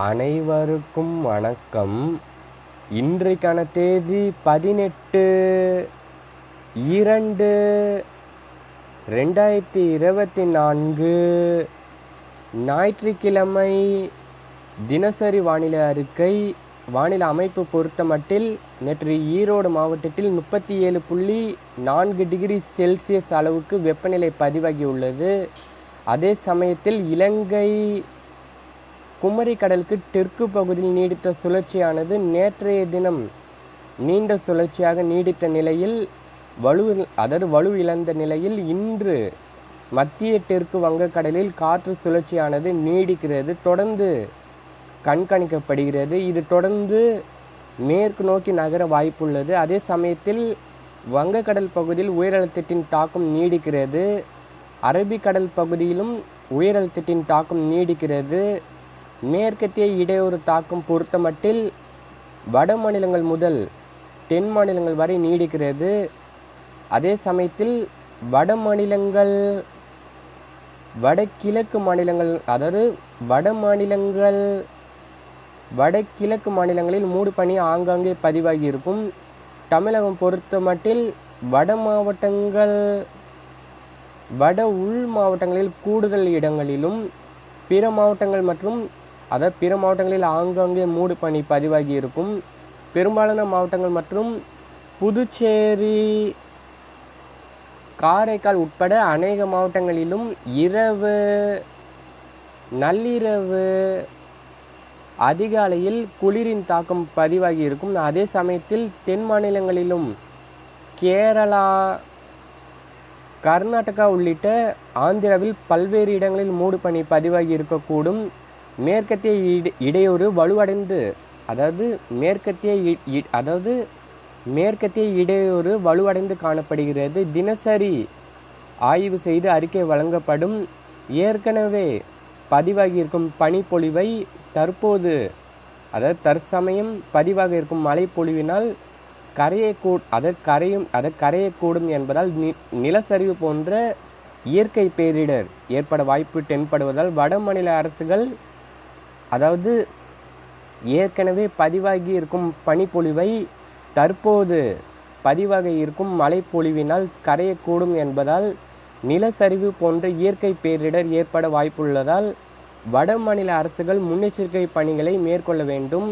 அனைவருக்கும் வணக்கம். இன்றைக்கான தேதி பதினெட்டு இரண்டு ரெண்டாயிரத்தி இருபத்தி நான்கு. ஞாயிற்றுக்கிழமை தினசரி வானிலை அறிக்கை வானிலை அமைப்பு பொறுத்தமட்டில் நேற்று ஈரோடு மாவட்டத்தில் முப்பத்தி ஏழு புள்ளி நான்கு டிகிரி செல்சியஸ் அளவுக்கு வெப்பநிலை பதிவாகியுள்ளது. அதே சமயத்தில் இலங்கை குமரி கடலுக்கு தெற்கு பகுதியில் நீடித்த சுழற்சியானது நேற்றைய தினம் நீண்ட சுழற்சியாக நீடித்த நிலையில் வலு அதாவது வலு இழந்த நிலையில் இன்று மத்திய தெற்கு வங்கக்கடலில் காற்று சுழற்சியானது நீடிக்கிறது தொடர்ந்து கண்காணிக்கப்படுகிறது. இது தொடர்ந்து மேற்கு நோக்கி நகர வாய்ப்புள்ளது. அதே சமயத்தில் வங்கக்கடல் பகுதியில் உயரழுத்தத்தின் தாக்கம் நீடிக்கிறது. அரபிக்கடல் பகுதியிலும் உயரழுத்தத்தின் தாக்கம் நீடிக்கிறது. மேற்கத்திய இடையூறு தாக்கம் பொறுத்தமட்டில் வட மாநிலங்கள் முதல் தென் மாநிலங்கள் வரை நீடிக்கிறது. அதே சமயத்தில் வட மாநிலங்கள் வடகிழக்கு மாநிலங்கள் அதாவது வட மாநிலங்கள் வடகிழக்கு மாநிலங்களில் மூடு பனி ஆங்காங்கே பதிவாகி இருக்கும். தமிழகம் பொறுத்தமட்டில் வட மாவட்டங்கள் வட உள் மாவட்டங்களில் கூடுதல் இடங்களிலும் பிற மாவட்டங்கள் மற்றும் அதாவது பிற மாவட்டங்களில் ஆங்காங்கே மூடு பனி பதிவாகி இருக்கும். பெரும்பாலான மாவட்டங்கள் மற்றும் புதுச்சேரி காரைக்கால் உட்பட அநேக மாவட்டங்களிலும் இரவு நள்ளிரவு அதிகாலையில் குளிரின் தாக்கம் பதிவாகி இருக்கும். அதே சமயத்தில் தென் மாநிலங்களிலும் கேரளா கர்நாடகா உள்ளிட்ட ஆந்திராவில் பல்வேறு இடங்களில் மூடு பனி பதிவாகி இருக்கக்கூடும். மேற்கத்திய இடையூறு வலுவடைந்து அதாவது மேற்கத்திய இ- அதாவது மேற்கத்திய இடையூறு வலுவடைந்து காணப்படுகிறது. தினசரி ஆய்வு செய்து அறிக்கை வழங்கப்படும். ஏற்கனவே பதிவாகி இருக்கும் பனிப்பொழிவை தற்போது அதாவது தற்சமயம் பதிவாக இருக்கும் மழைப்பொழிவினால் கரையக்கூ அதை கரையும் அதை கரையக்கூடும் என்பதால் நி நிலச்சரிவு போன்ற இயற்கை பேரிடர் ஏற்பட வாய்ப்பு தென்படுவதால் வட மாநில அரசுகள் அதாவது ஏற்கனவே பதிவாகி இருக்கும் பனிப்பொழிவை தற்போது பதிவாக இருக்கும் மழைப்பொழிவினால் கரையக்கூடும் என்பதால் நிலச்சரிவு போன்ற இயற்கை பேரிடர் ஏற்பட வாய்ப்புள்ளதால் வட மாநில அரசுகள் முன்னெச்சரிக்கை பணிகளை மேற்கொள்ள வேண்டும்.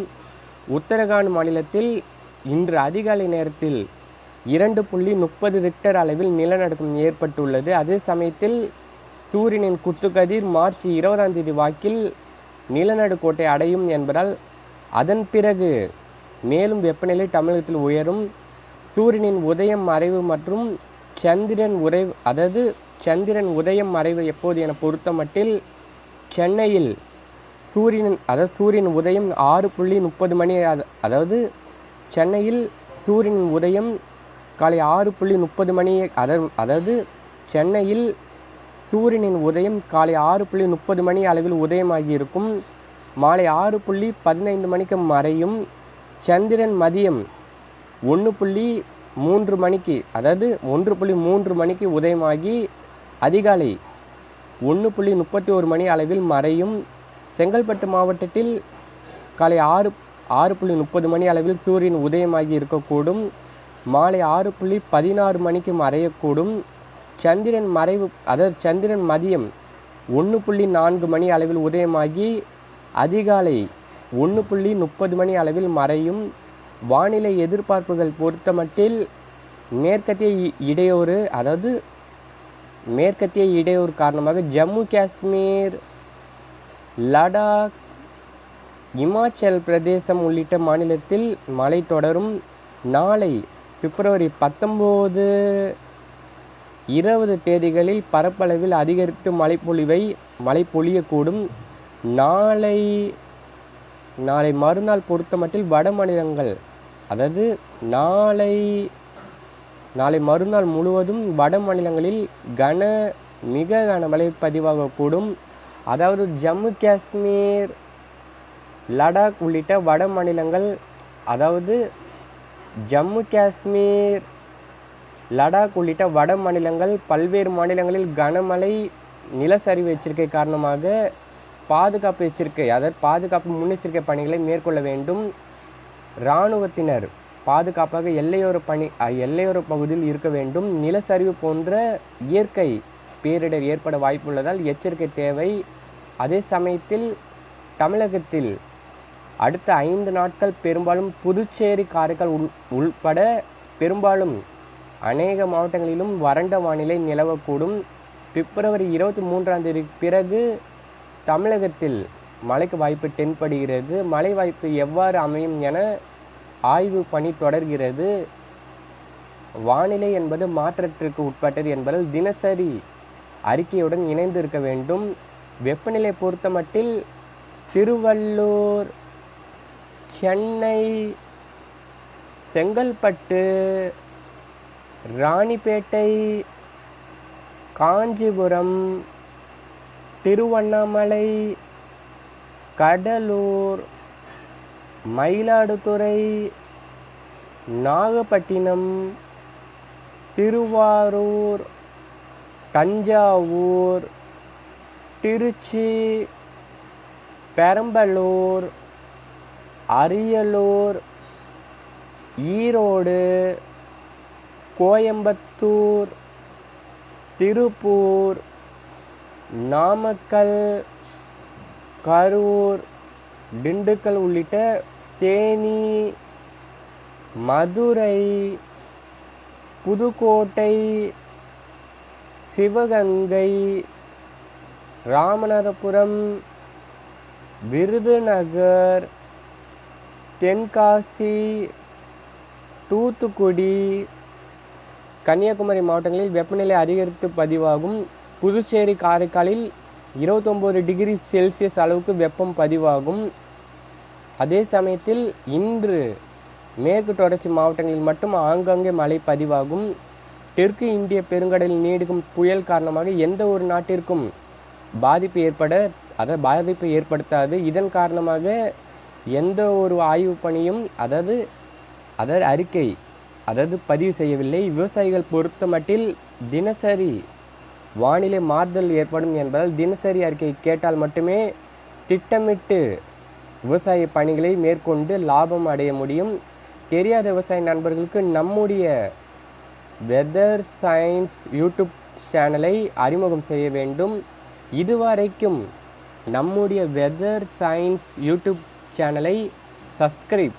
உத்தரகாண்ட் மாநிலத்தில் இன்று அதிகாலை நேரத்தில் இரண்டு புள்ளி முப்பது ரிக்டர் அளவில் நிலநடுக்கம் ஏற்பட்டுள்ளது. அதே சமயத்தில் சூரியனின் குத்துக்கதிர் மார்ச் இருபதாம் தேதி வாக்கில் நிலநடுக்கோட்டை அடையும் என்பதால் அதன் பிறகு மேலும் வெப்பநிலை தமிழகத்தில் உயரும். சூரியனின் உதயம் மறைவு மற்றும் சந்திரன் உரை அதாவது சந்திரன் உதயம் மறைவு எப்போது என பொறுத்தமட்டில் சென்னையில் சூரியன் அதாவது சூரியன் உதயம் ஆறு புள்ளி முப்பது மணி அதாவது சென்னையில் சூரியன் உதயம் காலை ஆறு புள்ளி முப்பது மணி அதாவது சென்னையில் சூரியனின் உதயம் காலை ஆறு புள்ளி முப்பது மணி அளவில் உதயமாகி இருக்கும் மாலை ஆறு புள்ளி பதினைந்து மணிக்கு மறையும். சந்திரன் மதியம் ஒன்று புள்ளி மூன்று மணிக்கு அதாவது ஒன்று புள்ளி மூன்று மணிக்கு உதயமாகி அதிகாலை ஒன்று புள்ளி முப்பத்தி ஒரு மணி அளவில் மறையும். செங்கல்பட்டு மாவட்டத்தில் காலை ஆறு ஆறு புள்ளி முப்பது மணி அளவில் சூரியன் உதயமாகி இருக்கக்கூடும். மாலை ஆறு புள்ளி பதினாறு மணிக்கு மறையக்கூடும். சந்திரன் மறைவு அதாவது சந்திரன் மதியம் ஒன்று புள்ளி நான்கு மணி அளவில் உதயமாகி அதிகாலை ஒன்று புள்ளி முப்பது மணி அளவில் மறையும். வானிலை எதிர்பார்ப்புகள் பொறுத்தமட்டில் மேற்கத்திய இ- இடையூறு அதாவது மேற்கத்திய இடையூறு காரணமாக ஜம்மு காஷ்மீர் லடாக் இமாச்சல் பிரதேசம் உள்ளிட்ட மாநிலத்தில் மழை தொடரும். நாளை பிப்ரவரி பத்தொம்போது இருபது தேதிகளில் பரப்பளவில் அதிகரித்து மழைப்பொழிவை மழை பொழியக்கூடும் நாளை நாளை மறுநாள் பொறுத்தமட்டில் வட மாநிலங்கள் அதாவது நாளை நாளை மறுநாள் முழுவதும் வட மாநிலங்களில் கன மிக கனமழை பதிவாகக்கூடும். அதாவது ஜம்மு காஷ்மீர் லடாக் உள்ளிட்ட வட மாநிலங்கள் அதாவது ஜம்மு காஷ்மீர் லடாக் உள்ளிட்ட வட மாநிலங்கள் பல்வேறு மாநிலங்களில் கனமழை நிலச்சரிவு எச்சரிக்கை காரணமாக பாதுகாப்பு எச்சரிக்கை அதாவது பாதுகாப்பு முன்னெச்சரிக்கை பணிகளை மேற்கொள்ள வேண்டும். இராணுவத்தினர் பாதுகாப்பாக எல்லையோர பணி எல்லையோர பகுதியில் இருக்க வேண்டும். நிலச்சரிவு போன்ற இயற்கை பேரிடர் ஏற்பட வாய்ப்புள்ளதால் எச்சரிக்கை தேவை. அதே சமயத்தில் தமிழகத்தில் அடுத்த ஐந்து நாட்கள் பெரும்பாலும் புதுச்சேரி காரைக்கால் உள் உள்பட பெரும்பாலும் அநேக மாவட்டங்களிலும் வறண்ட வானிலை நிலவக்கூடும். பிப்ரவரி இருபத்தி மூன்றாம் தேதி பிறகு தமிழகத்தில் மழைக்கு வாய்ப்பு தென்படுகிறது. மழை வாய்ப்பு எவ்வாறு அமையும் என ஆய்வு பணி தொடர்கிறது. வானிலை என்பது மாற்றத்திற்கு உட்பட்டது என்பதால் தினசரி அறிக்கையுடன் இணைந்து இருக்க வேண்டும். வெப்பநிலை பொறுத்தமட்டில் திருவள்ளூர் சென்னை செங்கல்பட்டு ராணிப்பேட்டை காஞ்சிபுரம் திருவண்ணாமலை கடலூர் மயிலாடுதுறை நாகப்பட்டினம் திருவாரூர் தஞ்சாவூர் திருச்சி பெரம்பலூர் அரியலூர் ஈரோடு கோயம்புத்தூர் திருப்பூர் நாமக்கல் கரூர் திண்டுக்கல் உள்ளிட்ட தேனி மதுரை புதுக்கோட்டை சிவகங்கை ராமநாதபுரம் விருதுநகர் தென்காசி தூத்துக்குடி கன்னியாகுமரி மாவட்டங்களில் வெப்பநிலை அதிகரித்து பதிவாகும். புதுச்சேரி காரைக்காலில் இருபத்தொம்போது டிகிரி செல்சியஸ் அளவுக்கு வெப்பம் பதிவாகும். அதே சமயத்தில் இன்று மேற்கு தொடர்ச்சி மாவட்டங்களில் மட்டும் ஆங்காங்கே மழை பதிவாகும். தெற்கு இந்திய பெருங்கடலில் நீடிக்கும் புயல் காரணமாக எந்த ஒரு நாட்டிற்கும் பாதிப்பு ஏற்பட அதை பாதிப்பு ஏற்படுத்தாது. இதன் காரணமாக எந்த ஒரு ஆய்வு பணியும் அதாவது அதர் அறிக்கை அதாவது பதிவு செய்யவில்லை. விவசாயிகள் பொறுத்த மட்டில் தினசரி வானிலை மாறுதல் ஏற்படும் என்பதால் தினசரி அறிக்கை கேட்டால் மட்டுமே திட்டமிட்டு விவசாய பணிகளை மேற்கொண்டு லாபம் அடைய முடியும். தெரியாத விவசாய நண்பர்களுக்கு நம்முடைய வெதர் சயின்ஸ் யூடியூப் சேனலை அறிமுகம் செய்ய வேண்டும். இதுவரைக்கும் நம்முடைய வெதர் சயின்ஸ் யூடியூப் சேனலை சப்ஸ்கிரைப்